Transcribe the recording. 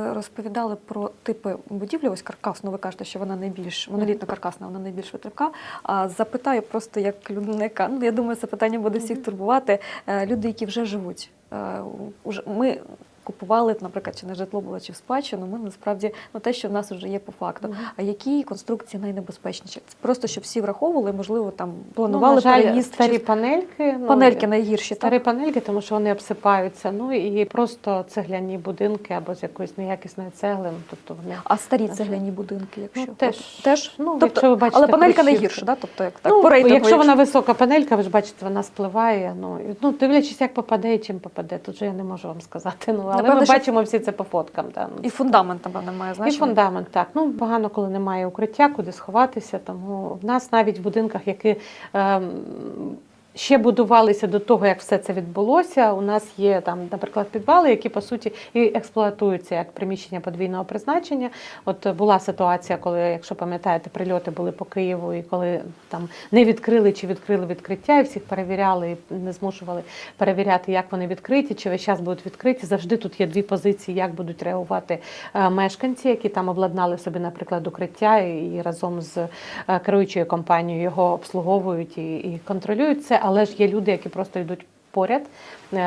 Розповідали про типи будівлі, ось каркас, ну ви кажете, що вона найбільш монолітно-каркасна, вона найбільш витривка. А запитаю просто як людина, яка ну я думаю, це питання буде всіх турбувати. Е, Люди, які вже живуть. Е, Ми купували, наприклад, чи не житло було, чи в спадщину. Ми насправді ну те, що в нас вже є по факту. Мгм. А які конструкції найнебезпечніші? Це просто щоб всі враховували, можливо, там Ну, планували на жаль, переїзд. старі чи- панельки. ну, Панельки найгірші, Старі так? панельки, тому що вони обсипаються. Ну і просто цегляні будинки або з якоїсь неякісної цегли. Ну, тобто вони А старі На цегляні будинки, якщо Ну, теж. От теж Ну, тобто, якщо ви бачите але панелька найгірша, да? тобто як так ну, по рейтингу, якщо вона висока панелька, ви ж бачите, вона спливає. Ну, ну дивлячись, як попаде і чим попаде. Тут же я не можу вам сказати. Ну але Напевно, ми що- бачимо всі це по фоткам. Да. Ну, і фундамент напевно має І значення. фундамент, так. Ну погано, коли немає укриття, куди сховатися. Тому в нас навіть в будинках, які ем, ще будувалися до того, як все це відбулося. У нас є там, наприклад, підвали, які по суті і експлуатуються як приміщення подвійного призначення. От була ситуація, коли, якщо пам'ятаєте, прильоти були по Києву, і коли там не відкрили чи відкрили відкриття, і всіх перевіряли, і не змушували перевіряти, як вони відкриті, чи весь час будуть відкриті. Завжди тут є дві позиції, як будуть реагувати е, мешканці, які там обладнали собі, наприклад, укриття і, разом з е, керуючою компанією його обслуговують і контролюють це. Але ж є люди, які просто йдуть поряд. е,